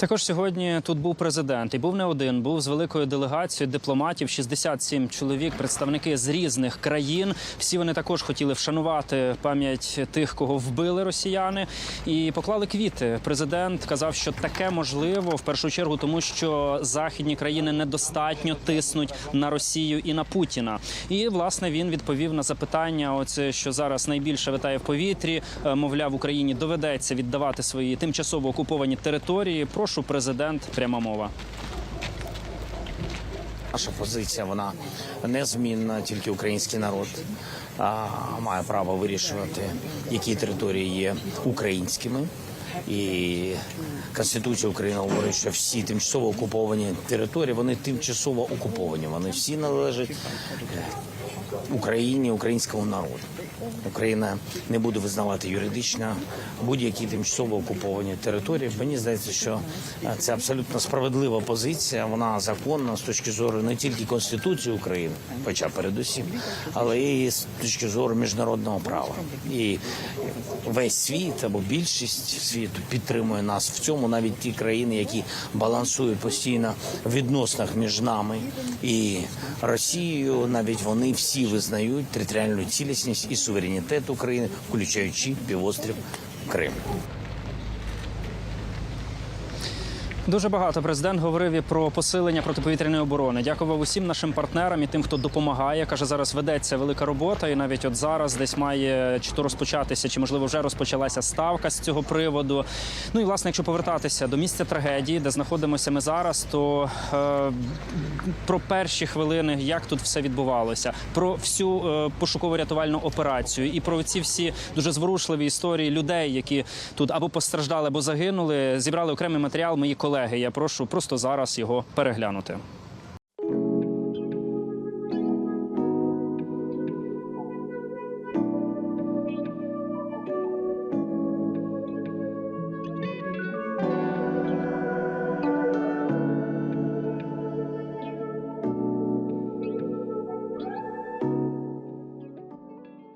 Також сьогодні тут був президент і був не один. Був з великою делегацією дипломатів, 67 чоловік, представники з різних країн. Всі вони також хотіли вшанувати пам'ять тих, кого вбили росіяни, і поклали квіти. Президент казав, що таке можливо в першу чергу, тому що західні країни недостатньо тиснуть на Росію і на Путіна. І власне він відповів на запитання: оце що зараз найбільше витає в повітрі. Е, Мовляв, Україні доведеться віддавати свої тимчасово окуповані території. Прошу, президент, пряма мова. Наша позиція вона незмінна, тільки український народ а, має право вирішувати, які території є українськими. І Конституція України говорить, що всі тимчасово окуповані території вони тимчасово окуповані. Вони всі належать е, Україні, українському народу. Україна не буде визнавати юридично будь-які тимчасово окуповані території. Мені здається, що е, це абсолютно справедлива позиція. Вона законна з точки зору не тільки Конституції України, хоча передусім, але і з точки зору міжнародного права. І весь світ або більшість світу підтримує нас в цьому, навіть ті країни, які балансують постійно в відносинах між нами і Росією. Навіть вони всі визнають територіальну цілісність і суверенітет України, включаючи півострів Крим. Дуже багато президент говорив і про посилення протиповітряної оборони. Дякував усім нашим партнерам і тим, хто допомагає. каже, зараз ведеться велика робота, і навіть от зараз десь має чи то розпочатися, чи можливо вже розпочалася ставка з цього приводу. Ну і власне, якщо повертатися до місця трагедії, де знаходимося ми зараз, то е, про перші хвилини, як тут все відбувалося, про всю е, пошуково-рятувальну операцію і про ці всі дуже зворушливі історії людей, які тут або постраждали, або загинули. Зібрали окремий матеріал мої колеги. Я прошу просто зараз його переглянути.